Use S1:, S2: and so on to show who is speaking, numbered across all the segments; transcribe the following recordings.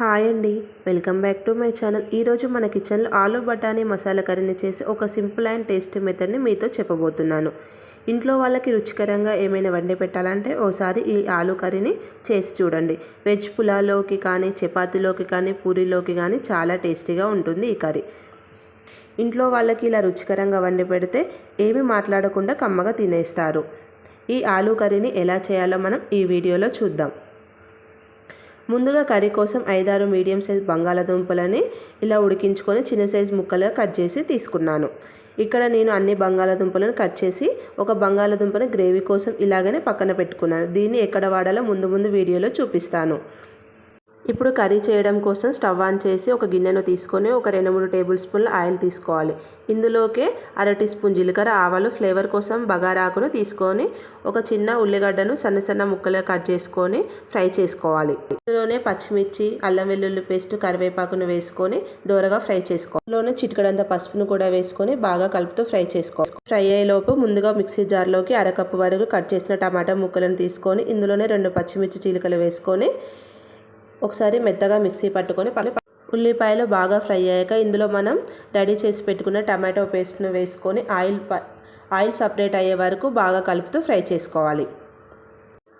S1: Hi అండి. Welcome back to my channel. ఈరోజు మన కిచెన్లో ఆలు బఠానీ మసాలా కర్రీని చేసి ఒక సింపుల్ అండ్ టేస్టీ మెథడ్ని మీతో చెప్పబోతున్నాను. ఇంట్లో వాళ్ళకి రుచికరంగా ఏమైనా వండి పెట్టాలంటే ఓసారి ఈ ఆలు కర్రీని చేసి చూడండి. వెజ్ పులాలోకి కానీ చపాతీలోకి కానీ పూరీలోకి కానీ చాలా టేస్టీగా ఉంటుంది ఈ కర్రీ. ఇంట్లో వాళ్ళకి ఇలా రుచికరంగా వండి పెడితే ఏమి మాట్లాడకుండా కమ్మగా తినేస్తారు. ఈ ఆలు కర్రీని ఎలా చేయాలో మనం ఈ వీడియోలో చూద్దాం. ముందుగా కర్రీ కోసం ఐదారు మీడియం సైజ్ బంగాళాదుంపలని ఇలా ఉడికించుకొని చిన్న సైజ్ ముక్కలుగా కట్ చేసి తీసుకున్నాను. ఇక్కడ నేను అన్ని బంగాళాదుంపలను కట్ చేసి ఒక బంగాళాదుంపను గ్రేవీ కోసం ఇలాగనే పక్కన పెట్టుకున్నాను. దీన్ని ఎక్కడ వాడాలో ముందు ముందు వీడియోలో చూపిస్తాను. ఇప్పుడు కర్రీ చేయడం కోసం స్టవ్ ఆన్ చేసి ఒక గిన్నెను తీసుకొని ఒక రెండు మూడు టేబుల్ స్పూన్ల ఆయిల్ తీసుకోవాలి. ఇందులోకే అర టీ స్పూన్ జీలకర్ర ఆవాలు ఫ్లేవర్ కోసం బగారాకును తీసుకొని ఒక చిన్న ఉల్లిగడ్డను సన్న సన్న ముక్కలుగా కట్ చేసుకొని ఫ్రై చేసుకోవాలి. ఇందులోనే పచ్చిమిర్చి అల్లం వెల్లుల్లి పేస్ట్ కరివేపాకును వేసుకొని దూరగా ఫ్రై చేసుకోవాలి. ఇందులోనే చిటికడంత పసుపును కూడా వేసుకొని బాగా కలుపుతూ ఫ్రై చేసుకోవాలి. ఫ్రై అయ్యేలోపు ముందుగా మిక్సీ జార్లోకి అరకప్పు వరకు కట్ చేసిన టమాటా ముక్కలను తీసుకొని ఇందులోనే రెండు పచ్చిమిర్చి చీలికలు వేసుకొని ఒకసారి మెత్తగా మిక్సీ పట్టుకొని ఉల్లిపాయలు బాగా ఫ్రై అయ్యాక ఇందులో మనం రెడీ చేసి పెట్టుకున్న టమాటో పేస్ట్ను వేసుకొని ఆయిల్ ఆయిల్ సపరేట్ అయ్యే వరకు బాగా కలుపుతూ ఫ్రై చేసుకోవాలి.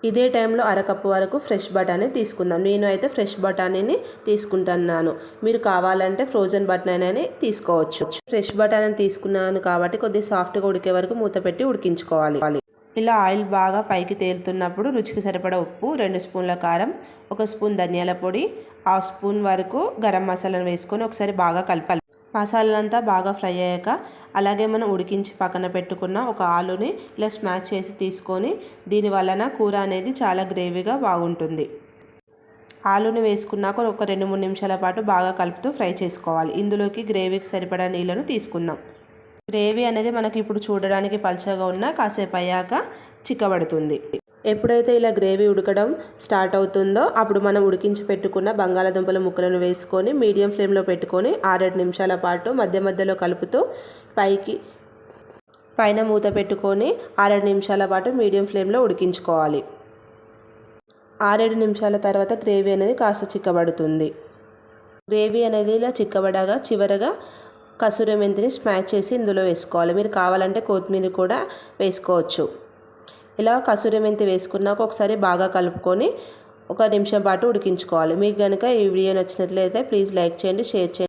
S1: ఇదే టైంలో అరకప్పు వరకు ఫ్రెష్ బఠానీ తీసుకుందాం. నేను అయితే ఫ్రెష్ బఠానీని తీసుకుంటున్నాను. మీరు కావాలంటే ఫ్రోజన్ బఠానీ తీసుకోవచ్చు. ఫ్రెష్ బఠానీ తీసుకున్నాను కాబట్టి కొద్దిగా సాఫ్ట్గా ఉడికే వరకు మూత పెట్టి ఉడికించుకోవాలి. ఇలా ఆయిల్ బాగా పైకి తేలుతున్నప్పుడు రుచికి సరిపడ ఉప్పు రెండు స్పూన్ల కారం ఒక స్పూన్ ధనియాల పొడి హాఫ్ స్పూన్ వరకు గరం మసాలాను వేసుకొని ఒకసారి బాగా కలపాలి. మసాలాలంతా బాగా ఫ్రై అయ్యాక అలాగే మనం ఉడికించి పక్కన పెట్టుకున్న ఒక ఆలుని ఇలా స్మాష్ చేసి తీసుకొని దీని వలన కూర అనేది చాలా గ్రేవీగా బాగుంటుంది. ఆలుని వేసుకున్నాక ఒక రెండు మూడు నిమిషాల పాటు బాగా కలుపుతూ ఫ్రై చేసుకోవాలి. ఇందులోకి గ్రేవీకి సరిపడా నీళ్ళను తీసుకుందాం. గ్రేవీ అనేది మనకి ఇప్పుడు చూడడానికి పలచగా ఉన్న కాసేపు అయ్యాక చిక్కబడుతుంది. ఎప్పుడైతే ఇలా గ్రేవీ ఉడకడం స్టార్ట్ అవుతుందో అప్పుడు మనం ఉడికించి పెట్టుకున్న బంగాళదుంపల ముక్కలను వేసుకొని మీడియం ఫ్లేమ్లో పెట్టుకొని ఆరేడు నిమిషాల పాటు మధ్య మధ్యలో కలుపుతూ పైకి పైన మూత పెట్టుకొని ఆరేడు నిమిషాల పాటు మీడియం ఫ్లేమ్లో ఉడికించుకోవాలి. ఆరేడు నిమిషాల తర్వాత గ్రేవీ అనేది కాస్త చిక్కబడుతుంది. గ్రేవీ అనేది ఇలా చిక్కబడగా చివరగా కసూరి మెంతిని స్మాష్ చేసి ఇందులో వేసుకోవాలి. మీరు కావాలంటే కొత్తిమీర కూడా వేసుకోవచ్చు. ఇలా కసూరి మెంతి వేసుకున్నాక ఒకసారి బాగా కలుపుకొని ఒక నిమిషం పాటు ఉడికించుకోవాలి. మీకు కనుక ఈ వీడియో నచ్చినట్లయితే ప్లీజ్ లైక్ చేయండి షేర్ చేయండి.